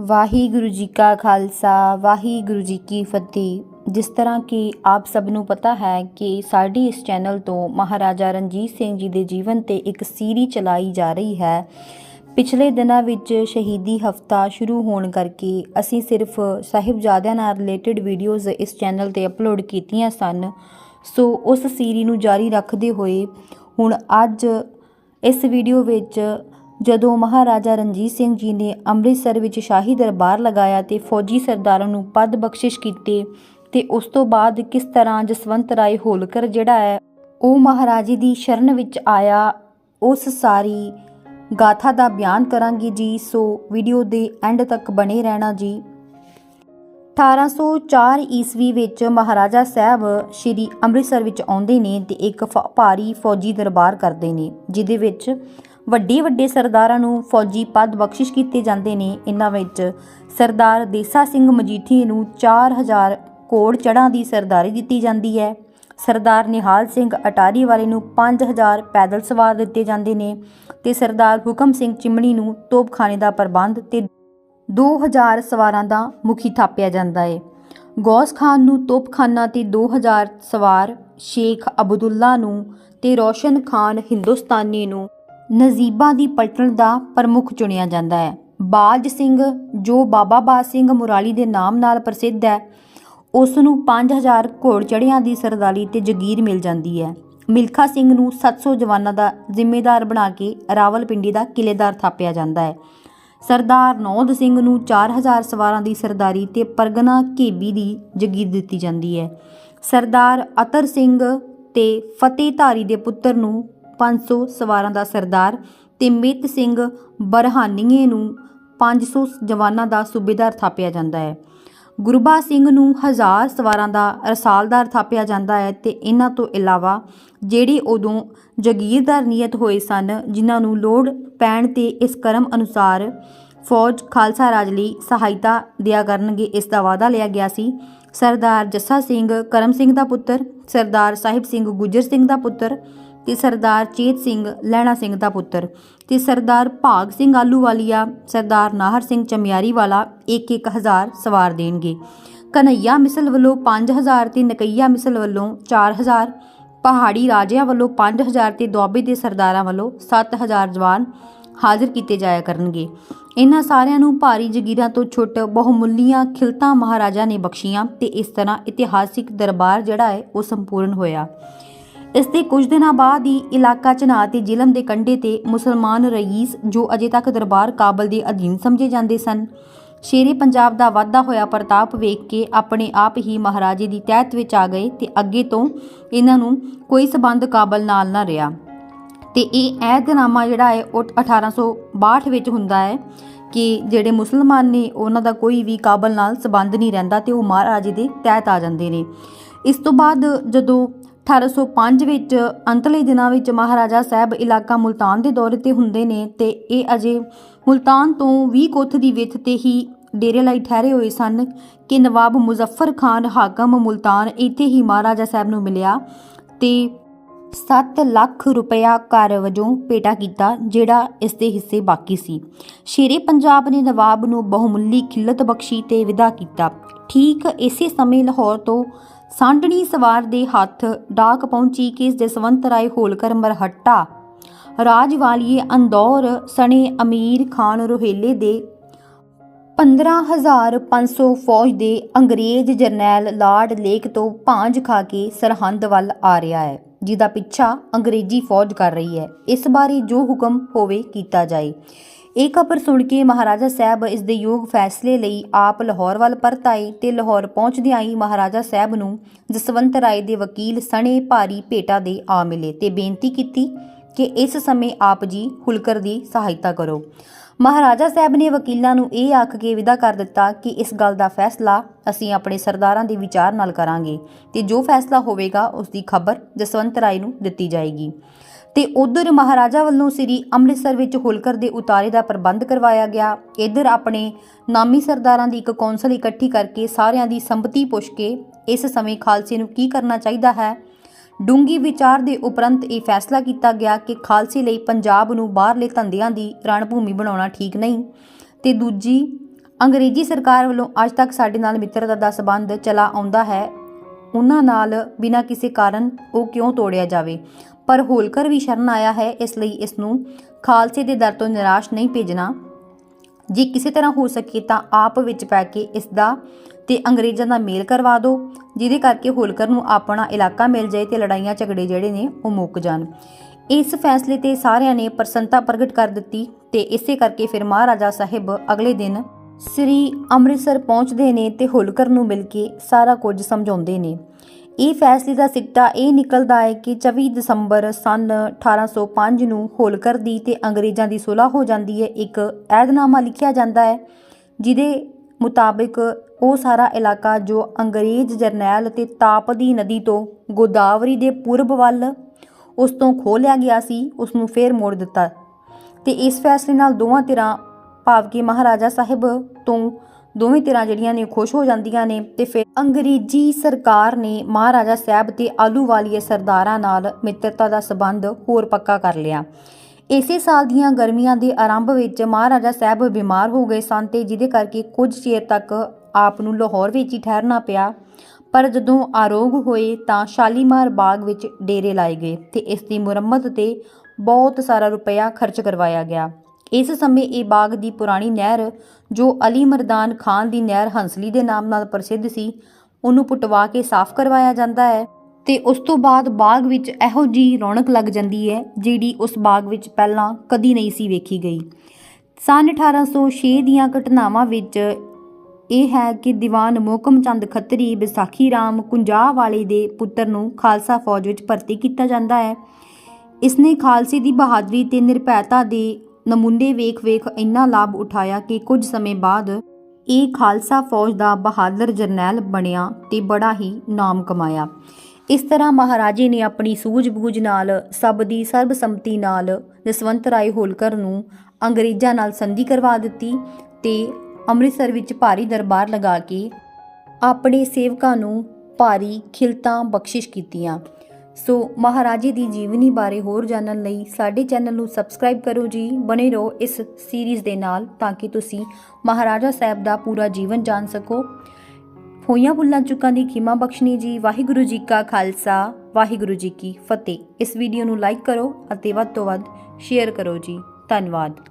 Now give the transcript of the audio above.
ਵਾਹਿਗੁਰੂ ਜੀ ਕਾ ਖਾਲਸਾ, ਵਾਹਿਗੁਰੂ ਜੀ ਕੀ ਫਤਿਹ। ਜਿਸ ਤਰ੍ਹਾਂ ਕਿ ਆਪ ਸਭ ਨੂੰ ਪਤਾ ਹੈ ਕਿ ਸਾਡੀ ਇਸ ਚੈਨਲ ਤੋਂ ਮਹਾਰਾਜਾ ਰਣਜੀਤ ਸਿੰਘ ਜੀ ਦੇ ਜੀਵਨ ਤੇ ਇੱਕ ਸੀਰੀ ਚਲਾਈ ਜਾ ਰਹੀ ਹੈ। ਪਿਛਲੇ ਦਿਨਾਂ ਵਿੱਚ ਸ਼ਹੀਦੀ ਹਫਤਾ ਸ਼ੁਰੂ ਹੋਣ ਕਰਕੇ ਅਸੀਂ ਸਿਰਫ ਸਾਹਿਬਜ਼ਾਦਿਆਂ ਨਾਲ ਰਿਲੇਟਡ ਵੀਡੀਓਜ਼ ਇਸ ਚੈਨਲ ਤੇ ਅਪਲੋਡ ਕੀਤੀਆਂ ਸਨ। ਸੋ ਉਸ ਸੀਰੀ ਨੂੰ ਜਾਰੀ ਰੱਖਦੇ ਹੋਏ ਹੁਣ ਅੱਜ ਇਸ ਵੀਡੀਓ ਵਿੱਚ ਜਦੋਂ ਮਹਾਰਾਜਾ ਰਣਜੀਤ ਸਿੰਘ ਜੀ ਨੇ ਅੰਮ੍ਰਿਤਸਰ ਵਿੱਚ ਸ਼ਾਹੀ ਦਰਬਾਰ ਲਗਾਇਆ ਤੇ ਫੌਜੀ ਸਰਦਾਰਾਂ ਨੂੰ ਪਦ ਬਖਸ਼ਿਸ਼ ਕੀਤੇ ਤੇ ਉਸ ਤੋਂ ਬਾਅਦ ਕਿਸ ਤਰ੍ਹਾਂ ਜਸਵੰਤ ਰਾਏ ਹੋਲਕਰ ਜਿਹੜਾ ਹੈ, ਉਹ ਮਹਾਰਾਜੇ ਦੀ ਸ਼ਰਨ ਵਿੱਚ ਆਇਆ, ਉਸ ਸਾਰੀ ਗਾਥਾ ਦਾ ਬਿਆਨ ਕਰਾਂਗੇ ਜੀ। ਸੋ ਵੀਡੀਓ ਦੇ ਐਂਡ ਤੱਕ ਬਣੇ ਰਹਿਣਾ ਜੀ। 1804 ਈਸਵੀ ਵਿੱਚ ਮਹਾਰਾਜਾ ਸਾਹਿਬ ਸ਼੍ਰੀ ਅੰਮ੍ਰਿਤਸਰ ਵਿੱਚ ਆਉਂਦੇ ਨੇ ਤੇ ਇੱਕ ਫ- ਭਾਰੀ ਫੌਜੀ ਦਰਬਾਰ ਕਰਦੇ ਨੇ, ਜਿਹਦੇ ਵਿੱਚ ਵੱਡੇ ਵੱਡੇ ਸਰਦਾਰਾਂ ਨੂੰ ਫੌਜੀ ਪਦ ਬਖਸ਼ਿਸ਼ ਕੀਤੇ ਜਾਂਦੇ ਨੇ ਇਹਨਾਂ ਵਿੱਚ। ਸਰਦਾਰ ਦੇਸਾ ਸਿੰਘ ਮਜੀਠੀ ਨੂੰ 4000 ਕੋੜ ਚੜਾਂ ਦੀ ਸਰਦਾਰੀ ਦਿੱਤੀ ਜਾਂਦੀ ਹੈ। ਸਰਦਾਰ ਨਿਹਾਲ ਸਿੰਘ ਅਟਾਰੀ ਵਾਲੇ ਨੂੰ 5000 ਪੈਦਲ ਸਵਾਰ ਦਿੱਤੇ ਜਾਂਦੇ ਨੇ ਤੇ ਸਰਦਾਰ ਹੁਕਮ ਸਿੰਘ ਚਿਮਣੀ ਨੂੰ ਤੋਪਖਾਨੇ ਦਾ ਪ੍ਰਬੰਧ ਤੇ 2000 ਸਵਾਰਾਂ ਦਾ ਮੁਖੀ ਥਾਪਿਆ ਜਾਂਦਾ ਹੈ। ਗੌਸ ਖਾਨ ਨੂੰ ਤੋਪਖਾਨਾ ਤੇ 2000 ਸਵਾਰ ਸ਼ੇਖ ਅਬਦੁੱਲਾ ਨੂੰ ਤੇ ਰੋਸ਼ਨ ਖਾਨ ਹਿੰਦੁਸਤਾਨੀ ਨੂੰ ਨਜ਼ੀਬਾਂ ਦੀ ਪਲਟਣ ਦਾ ਪ੍ਰਮੁੱਖ ਚੁਣਿਆ ਜਾਂਦਾ ਹੈ। ਬਾਜ ਸਿੰਘ, ਜੋ ਬਾਬਾ ਬਾਜ ਸਿੰਘ ਮੁਰਾਲੀ ਦੇ ਨਾਮ ਨਾਲ ਪ੍ਰਸਿੱਧ ਹੈ, ਉਸ ਨੂੰ 5000 ਘੋੜ ਚੜਿਆਂ ਦੀ ਸਰਦਾਰੀ ਤੇ ਜਗੀਰ ਮਿਲ ਜਾਂਦੀ ਹੈ। ਮਿਲਖਾ ਸਿੰਘ ਨੂੰ 700 ਜਵਾਨਾਂ ਦਾ ਜ਼ਿੰਮੇਦਾਰ ਬਣਾ ਕੇ ਰਾਵਲਪਿੰਡੀ ਦਾ ਕਿਲੇਦਾਰ ਥਾਪਿਆ ਜਾਂਦਾ ਹੈ। ਸਰਦਾਰ ਨੌਦ ਸਿੰਘ ਨੂੰ 4000 ਸਵਾਰਾਂ ਦੀ ਸਰਦਾਰੀ ਤੇ ਪਰਗਨਾ ਘੇਬੀ ਦੀ ਜਗੀਰ ਦਿੱਤੀ ਜਾਂਦੀ ਹੈ। ਸਰਦਾਰ ਅਤਰ ਸਿੰਘ ਤੇ ਫਤਿਹਧਾਰੀ ਦੇ ਪੁੱਤਰ ਨੂੰ 500 ਸਵਾਰਾਂ ਦਾ ਸਰਦਾਰ ਤੇ ਮਿਤ ਸਿੰਘ ਬਰਹਾਨੀਏ ਨੂੰ 500 ਜਵਾਨਾਂ ਦਾ ਸੂਬੇਦਾਰ ਥਾਪਿਆ ਜਾਂਦਾ ਹੈ। ਗੁਰਬਾ ਸਿੰਘ ਨੂੰ ਹਜ਼ਾਰ ਸਵਾਰਾਂ ਦਾ ਰਸਾਲਦਾਰ ਥਾਪਿਆ ਜਾਂਦਾ ਹੈ ਤੇ ਇਹਨਾਂ ਤੋਂ ਇਲਾਵਾ ਜਿਹੜੇ ਉਦੋਂ ਜਗੀਰਦਾਰ ਨਿਯਤ ਹੋਏ ਸਨ, ਜਿਨ੍ਹਾਂ ਨੂੰ ਲੋੜ ਪੈਣ ਤੇ ਇਸ ਕਰਮ ਅਨੁਸਾਰ ਫੌਜ ਖਾਲਸਾ ਰਾਜ ਲਈ ਸਹਾਇਤਾ ਦਿਆ ਕਰਨਗੇ, ਇਸ ਦਾ ਵਾਅਦਾ ਲਿਆ ਗਿਆ ਸੀ। ਸਰਦਾਰ ਜੱਸਾ ਸਿੰਘ ਕਰਮ ਸਿੰਘ ਦਾ ਪੁੱਤਰ, ਸਰਦਾਰ ਸਾਹਿਬ ਸਿੰਘ ਗੁੱਜਰ ਸਿੰਘ ਦਾ ਪੁੱਤਰ ਤੇ ਸਰਦਾਰ ਚੇਤ ਸਿੰਘ ਲਹਿਣਾ ਸਿੰਘ ਦਾ ਪੁੱਤਰ ਤੇ ਸਰਦਾਰ ਭਾਗ ਸਿੰਘ ਆਲੂਵਾਲੀਆ ਸਰਦਾਰ ਨਾਹਰ ਸਿੰਘ ਚਮਿਆਰੀ ਵਾਲਾ ਇੱਕ ਇੱਕ ਹਜ਼ਾਰ ਸਵਾਰ ਦੇਣਗੇ। ਕਨਈਆ ਮਿਸਲ ਵੱਲੋਂ 5000 ਤੇ ਨਕਈਆ ਮਿਸਲ ਵੱਲੋਂ 4000 ਪਹਾੜੀ ਰਾਜਿਆਂ ਵੱਲੋਂ 5000 ਤੇ ਦੁਆਬੇ ਦੇ ਸਰਦਾਰਾਂ ਵੱਲੋਂ 7000 ਜਵਾਨ ਹਾਜ਼ਰ ਕੀਤੇ ਜਾਇਆ ਕਰਨਗੇ। ਇਹਨਾਂ ਸਾਰਿਆਂ ਨੂੰ ਭਾਰੀ ਜਗੀਰਾਂ ਤੋਂ ਛੁੱਟ ਬਹੁਮੁੱਲੀਆਂ ਖਿਲਤਾਂ ਮਹਾਰਾਜਾ ਨੇ ਬਖਸ਼ੀਆਂ ਤੇ ਇਸ ਤਰ੍ਹਾਂ ਇਤਿਹਾਸਿਕ ਦਰਬਾਰ ਜਿਹੜਾ ਹੈ ਉਹ ਸੰਪੂਰਨ ਹੋਇਆ। ਇਸ ਦੇ ਕੁਝ ਦਿਨਾਂ ਬਾਅਦ ਹੀ ਇਲਾਕਾ ਚਨਾਹ ਤੇ ਜ਼ਿਲਮ ਦੇ ਕੰਢੇ ਤੇ ਮੁਸਲਮਾਨ ਰਈਸ ਜੋ ਅਜੇ ਤੱਕ ਦਰਬਾਰ ਕਾਬਲ ਦੇ ਅਧੀਨ ਸਮਝੇ ਜਾਂਦੇ ਸਨ। ਸ਼ੇਰੇ ਪੰਜਾਬ ਦਾ ਵਾਧਾ ਹੋਇਆ ਪ੍ਰਤਾਪ ਵੇਖ ਕੇ ਆਪਣੇ ਆਪ ਹੀ ਮਹਾਰਾਜੇ ਦੀ ਤਹਿਤ ਵਿੱਚ ਆ ਗਏ ਤੇ ਅੱਗੇ ਤੋਂ ਇਹਨਾਂ ਨੂੰ ਕੋਈ ਸਬੰਧ ਕਾਬਲ ਨਾਲ ਨਾ ਰਿਹਾ। ਤੇ ਇਹ ਐਦਨਾਮਾ ਜਿਹੜਾ ਹੈ ਉਹ 1862 ਵਿੱਚ ਹੁੰਦਾ ਹੈ ਕਿ ਜਿਹੜੇ ਮੁਸਲਮਾਨ ਨੇ ਉਹਨਾਂ ਦਾ ਕੋਈ ਵੀ ਕਾਬਲ ਨਾਲ ਸਬੰਧ ਨਹੀਂ ਰਹਿੰਦਾ ਤੇ ਉਹ ਮਹਾਰਾਜੇ ਦੇ ਤਹਿਤ ਆ ਜਾਂਦੇ ਨੇ। ਇਸ ਤੋਂ ਬਾਅਦ ਜਦੋਂ 1805 ਵਿੱਚ ਅੰਤਲੇ ਦਿਨਾਂ ਵਿੱਚ ਮਹਾਰਾਜਾ ਸਾਹਿਬ ਇਲਾਕਾ ਮੁਲਤਾਨ ਦੇ ਦੌਰੇ ਤੇ ਹੁੰਦੇ ਨੇ ਤੇ ਇਹ ਅਜੇ ਮੁਲਤਾਨ ਤੋਂ 20 ਕੋਥ ਦੀ ਵਿੱਥ ਤੇ ਹੀ ਡੇਰੇ ਲਈ ਠਹਿਰੇ ਹੋਏ ਸਨ ਕਿ ਨਵਾਬ ਮੁਜ਼ੱਫਰ ਖਾਨ ਹਾਕਮ ਮੁਲਤਾਨ ਇੱਥੇ ਹੀ ਮਹਾਰਾਜਾ ਸਾਹਿਬ ਨੂੰ ਮਿਲਿਆ ਤੇ 7 ਲੱਖ ਰੁਪਇਆ ਘਰ ਵਜੋਂ ਪੇਟਾ ਕੀਤਾ, ਜਿਹੜਾ ਇਸ ਦੇ ਹਿੱਸੇ ਬਾਕੀ ਸੀ। ਸ਼ੇਰੇ ਪੰਜਾਬ ਨੇ ਨਵਾਬ ਨੂੰ ਬਹੁਮੁੱਲੀ ਖਿੱਲਤ ਬਖਸ਼ੀ ਤੇ ਵਿਦਾ ਕੀਤਾ। ਠੀਕ ਇਸੇ ਸਮੇਂ ਲਾਹੌਰ ਤੋਂ ਸਾਂਢਣੀ ਸਵਾਰ ਦੇ ਹੱਥ ਡਾਕ ਪਹੁੰਚੀ ਕਿ ਜਸਵੰਤ ਰਾਏ ਹੋਲਕਰ ਮਰਹੱਟਾ। ਰਾਜਵਾਲੀਏ ਅੰਦੌਰ ਸਣੇ ਅਮੀਰ ਖਾਨ ਰੋਹੇਲੇ ਦੇ 15500 ਫੌਜ ਦੇ ਅੰਗਰੇਜ਼ ਜਰਨੈਲ ਲਾਰਡ ਲੇਕ ਤੋਂ ਭਾਂਜ ਖਾ ਕੇ ਸਰਹੰਦ ਵੱਲ ਆ ਰਿਹਾ ਹੈ, ਜਿਹਦਾ ਪਿੱਛਾ ਅੰਗਰੇਜ਼ੀ ਫੌਜ ਕਰ ਰਹੀ ਹੈ। ਇਸ ਬਾਰੇ ਜੋ ਹੁਕਮ ਹੋਵੇ ਕੀਤਾ ਜਾਏ। ਇਹ ਖਬਰ ਸੁਣ ਕੇ ਮਹਾਰਾਜਾ ਸਾਹਿਬ ਇਸ ਦੇ ਯੋਗ ਫੈਸਲੇ ਲਈ ਆਪ ਲਾਹੌਰ ਵੱਲ ਪਰਤ ਆਏ ਤੇ ਲਾਹੌਰ ਪਹੁੰਚਦਿਆਂ ਹੀ ਮਹਾਰਾਜਾ ਸਾਹਿਬ ਨੂੰ ਜਸਵੰਤ ਰਾਏ ਦੇ ਵਕੀਲ ਸਣੇ ਭਾਰੀ ਭੇਟਾ ਦੇ ਆ ਮਿਲੇ ਤੇ ਬੇਨਤੀ ਕੀਤੀ ਕਿ ਇਸ ਸਮੇਂ ਆਪ ਜੀ ਹੁਲਕਰ ਦੀ ਸਹਾਇਤਾ ਕਰੋ। ਮਹਾਰਾਜਾ ਸਾਹਿਬ ਨੇ ਵਕੀਲਾਂ ਨੂੰ ਇਹ ਆਖ ਕੇ ਵਿਦਾ ਕਰ ਦਿੱਤਾ ਕਿ ਇਸ ਗੱਲ ਦਾ ਫੈਸਲਾ ਅਸੀਂ ਆਪਣੇ ਸਰਦਾਰਾਂ ਦੇ ਵਿਚਾਰ ਨਾਲ ਕਰਾਂਗੇ ਤੇ ਜੋ ਫੈਸਲਾ ਹੋਵੇਗਾ ਉਸ ਦੀ ਖਬਰ ਜਸਵੰਤ ਰਾਏ ਨੂੰ ਦਿੱਤੀ ਜਾਏਗੀ। ਤੇ ਉਧਰ ਮਹਾਰਾਜਾ ਵੱਲੋਂ ਸ੍ਰੀ ਅੰਮ੍ਰਿਤਸਰ ਵਿੱਚ ਹੋਲਕਰ ਦੇ ਉਤਾਰੇ ਦਾ ਪ੍ਰਬੰਧ ਕਰਵਾਇਆ ਗਿਆ। ਇਧਰ ਆਪਣੇ ਨਾਮੀ ਸਰਦਾਰਾਂ ਦੀ ਇੱਕ ਕੌਂਸਲ ਇਕੱਠੀ ਕਰਕੇ ਸਾਰਿਆਂ ਦੀ ਸੰਮਤੀ ਪੁੱਛ ਕੇ ਇਸ ਸਮੇਂ ਖਾਲਸੇ ਨੂੰ ਕੀ ਕਰਨਾ ਚਾਹੀਦਾ ਹੈ? ਡੂੰਗੀ ਵਿਚਾਰ ਦੇ ਉਪਰੰਤ ਇਹ ਫੈਸਲਾ ਕੀਤਾ ਗਿਆ ਕਿ ਖਾਲਸੇ ਲਈ ਪੰਜਾਬ ਨੂੰ ਬਾਹਰਲੇ ਧੰਦਿਆਂ ਦੀ ਰਣਭੂਮੀ ਬਣਾਉਣਾ ਠੀਕ ਨਹੀਂ। ਤੇ ਦੂਜੀ, ਅੰਗਰੇਜ਼ੀ ਸਰਕਾਰ ਵੱਲੋਂ ਅੱਜ ਤੱਕ ਸਾਡੇ ਨਾਲ ਮਿੱਤਰਤਾ ਦਾ ਸਬੰਧ ਚਲਾ ਆਉਂਦਾ ਹੈ। ਉਹਨਾਂ ਨਾਲ ਬਿਨਾਂ ਕਿਸੇ ਕਾਰਨ ਉਹ ਕਿਉਂ ਤੋੜਿਆ ਜਾਵੇ? ਪਰ ਹੋਲਕਰ ਵੀ ਸ਼ਰਨ ਆਇਆ ਹੈ, ਇਸ ਲਈ ਇਸ ਨੂੰ ਖਾਲਸੇ ਦੇ ਦਰ ਤੋਂ ਨਿਰਾਸ਼ ਨਹੀਂ ਭੇਜਣਾ। ਜੇ ਕਿਸੇ ਤਰ੍ਹਾਂ ਹੋ ਸਕੇ ਤਾਂ ਆਪ ਵਿੱਚ ਪੈ ਕੇ ਇਸ ਦਾ ਤੇ ਅੰਗਰੇਜ਼ਾਂ ਦਾ ਮੇਲ ਕਰਵਾ ਦਿਓ, ਜਿਹਦੇ ਕਰਕੇ ਹੋਲਕਰ ਨੂੰ ਆਪਣਾ ਇਲਾਕਾ ਮਿਲ ਜਾਏ ਤੇ ਲੜਾਈਆਂ ਝਗੜੇ ਜਿਹੜੇ ਨੇ ਉਹ ਮੁੱਕ ਜਾਣ। ਇਸ ਫੈਸਲੇ ਤੇ ਸਾਰਿਆਂ ਨੇ ਪ੍ਰਸੰਨਤਾ ਪ੍ਰਗਟ ਕਰ ਦਿੱਤੀ ਤੇ ਇਸੇ ਕਰਕੇ ਫਿਰ ਮਹਾਰਾਜਾ ਸਾਹਿਬ ਅਗਲੇ ਦਿਨ ਸ੍ਰੀ ਅੰਮ੍ਰਿਤਸਰ ਪਹੁੰਚਦੇ ਨੇ ਤੇ ਹੋਲਕਰ ਨੂੰ ਮਿਲ ਕੇ ਸਾਰਾ ਕੁਝ ਸਮਝਾਉਂਦੇ ਨੇ। ਇਹ ਫੈਸਲੇ ਦਾ ਸਿੱਟਾ ਇਹ ਨਿਕਲਦਾ ਹੈ ਕਿ 24 ਦਸੰਬਰ ਸਨ 1805 ਨੂੰ ਹੋਲਕਰ ਦੀ ਤੇ ਅੰਗਰੇਜ਼ਾਂ ਦੀ ਸੁਲ੍ਹਾ ਹੋ ਜਾਂਦੀ ਹੈ। ਇੱਕ ਐਦਨਾਮਾ ਲਿਖਿਆ ਜਾਂਦਾ ਹੈ, ਜਿਹਦੇ ਮੁਤਾਬਿਕ ਉਹ ਸਾਰਾ ਇਲਾਕਾ ਜੋ ਅੰਗਰੇਜ਼ ਜਰਨੈਲ ਤੇ ਤਾਪਦੀ ਨਦੀ ਤੋਂ ਗੋਦਾਵਰੀ ਦੇ ਪੂਰਬ ਵੱਲ ਉਸ ਤੋਂ ਖੋਹ ਲਿਆ ਗਿਆ ਸੀ, ਉਸ ਨੂੰ ਫੇਰ ਮੋੜ ਦਿੱਤਾ। ਤੇ ਇਸ ਫੈਸਲੇ ਨਾਲ ਦੋਵਾਂ ਧਿਰਾਂ ਭਾਵ ਕਿ ਮਹਾਰਾਜਾ ਸਾਹਿਬ ਤੋਂ ਦੋਵੇਂ ਧਿਰਾਂ ਜਿਹੜੀਆਂ ਨੇ ਖੁਸ਼ ਹੋ ਜਾਂਦੀਆਂ ਨੇ ਤੇ ਫਿਰ ਅੰਗਰੇਜ਼ੀ ਸਰਕਾਰ ਨੇ ਮਹਾਰਾਜਾ ਸਾਹਿਬ ਤੇ ਆਲੂਵਾਲੀਏ ਸਰਦਾਰਾਂ ਨਾਲ ਮਿੱਤਰਤਾ ਦਾ ਸਬੰਧ ਹੋਰ ਪੱਕਾ ਕਰ ਲਿਆ। ਇਸੇ ਸਾਲ ਦੀਆਂ ਗਰਮੀਆਂ ਦੇ ਆਰੰਭ ਵਿੱਚ ਮਹਾਰਾਜਾ ਸਾਹਿਬ ਬਿਮਾਰ ਹੋ ਗਏ ਸਨ ਤੇ ਜਿਹਦੇ ਕਰਕੇ ਕੁਝ ਚਿਰ ਤੱਕ ਆਪ ਨੂੰ ਲਾਹੌਰ ਵਿੱਚ ਹੀ ਠਹਿਰਨਾ ਪਿਆ। ਪਰ ਜਦੋਂ ਆਰੋਗ ਹੋਏ ਤਾਂ ਸ਼ਾਲੀਮਾਰ ਬਾਗ ਵਿੱਚ ਡੇਰੇ ਲਾਏ ਗਏ ਤੇ ਇਸ ਦੀ ਮੁਰੰਮਤ ਤੇ ਬਹੁਤ ਸਾਰਾ ਰੁਪਇਆ ਖਰਚ ਕਰਵਾਇਆ ਗਿਆ। ਇਸ ਸਮੇਂ ਇਹ ਬਾਗ ਦੀ ਪੁਰਾਣੀ ਨਹਿਰ, ਜੋ ਅਲੀ ਮਰਦਾਨ ਖਾਨ ਦੀ ਨਹਿਰ ਹੰਸਲੀ ਦੇ ਨਾਮ ਨਾਲ ਪ੍ਰਸਿੱਧ ਸੀ, ਉਹਨੂੰ ਪੁਟਵਾ ਕੇ ਸਾਫ਼ ਕਰਵਾਇਆ ਜਾਂਦਾ ਹੈ ਤੇ ਉਸ ਤੋਂ ਬਾਅਦ ਬਾਗ ਵਿੱਚ ਇਹੋ ਜੀ ਰੌਣਕ ਲੱਗ ਜਾਂਦੀ ਹੈ, ਜਿਹੜੀ ਉਸ ਬਾਗ ਵਿੱਚ ਪਹਿਲਾਂ ਕਦੀ ਨਹੀਂ ਸੀ ਵੇਖੀ ਗਈ। ਸਨ 1806 ਦੀਆਂ ਘਟਨਾਵਾਂ ਵਿੱਚ ਇਹ ਹੈ ਕਿ ਦੀਵਾਨ ਮੋਹਕਮ ਚੰਦ ਖੱਤਰੀ, ਵਿਸਾਖੀ ਰਾਮ ਕੁੰਜਾ ਵਾਲੇ ਦੇ ਪੁੱਤਰ ਨੂੰ ਖਾਲਸਾ ਫੌਜ ਵਿੱਚ ਭਰਤੀ ਕੀਤਾ ਜਾਂਦਾ ਹੈ। ਇਸਨੇ ਖਾਲਸੇ ਦੀ ਬਹਾਦਰੀ ਤੇ ਨਿਰਭੈਤਾ ਦੇ ਨਮੂਨੇ ਵੇਖ-ਵੇਖ ਇੰਨਾ ਲਾਭ ਉਠਾਇਆ ਕਿ ਕੁਝ ਸਮੇਂ ਬਾਅਦ ਇਹ ਖਾਲਸਾ ਫੌਜ ਦਾ ਬਹਾਦਰ ਜਰਨੈਲ ਬਣਿਆ ਤੇ ਬੜਾ ਹੀ ਨਾਮ ਕਮਾਇਆ। ਇਸ ਤਰ੍ਹਾਂ ਮਹਾਰਾਜੇ ਨੇ ਆਪਣੀ ਸੂਝ-ਬੂਝ ਨਾਲ ਸਭ ਦੀ ਸਰਬਸੰਮਤੀ ਨਾਲ ਜਸਵੰਤ ਰਾਏ ਹੋਲਕਰ ਨੂੰ ਅੰਗਰੇਜ਼ਾਂ ਨਾਲ ਸੰਧੀ ਕਰਵਾ ਦਿੱਤੀ ਤੇ ਅੰਮ੍ਰਿਤਸਰ ਵਿੱਚ ਭਾਰੀ ਦਰਬਾਰ ਲਗਾ ਕੇ ਆਪਣੇ ਸੇਵਕਾਂ ਨੂੰ ਭਾਰੀ ਖਿਲਤਾਂ ਬਖਸ਼ਿਸ਼ ਕੀਤੀਆਂ। ਸੋ ਮਹਾਰਾਜੇ ਦੀ ਜੀਵਨੀ ਬਾਰੇ ਹੋਰ ਜਾਣਨ ਲਈ ਸਾਡੇ ਚੈਨਲ ਨੂੰ ਸਬਸਕ੍ਰਾਈਬ ਕਰੋ ਜੀ, ਬਣੇ ਰਹੋ ਇਸ ਸੀਰੀਜ਼ ਦੇ ਨਾਲ ਤਾਂ ਕਿ ਤੁਸੀਂ ਮਹਾਰਾਜਾ ਸਾਹਿਬ ਦਾ ਪੂਰਾ ਜੀਵਨ ਜਾਣ ਸਕੋ। ਹੋਈਆਂ ਭੁੱਲਾਂ ਚੁੱਕਾਂ ਦੀ ਖਿਮਾ ਬਖਸ਼ਣੀ ਜੀ, ਵਾਹਿਗੁਰੂ ਜੀ ਕਾ ਖਾਲਸਾ, ਵਾਹਿਗੁਰੂ ਜੀ ਕੀ ਫਤਿਹ। ਇਸ ਵੀਡੀਓ ਨੂੰ ਲਾਈਕ ਕਰੋ ਅਤੇ ਵੱਧ ਤੋਂ ਵੱਧ ਸ਼ੇਅਰ ਕਰੋ ਜੀ। ਧੰਨਵਾਦ।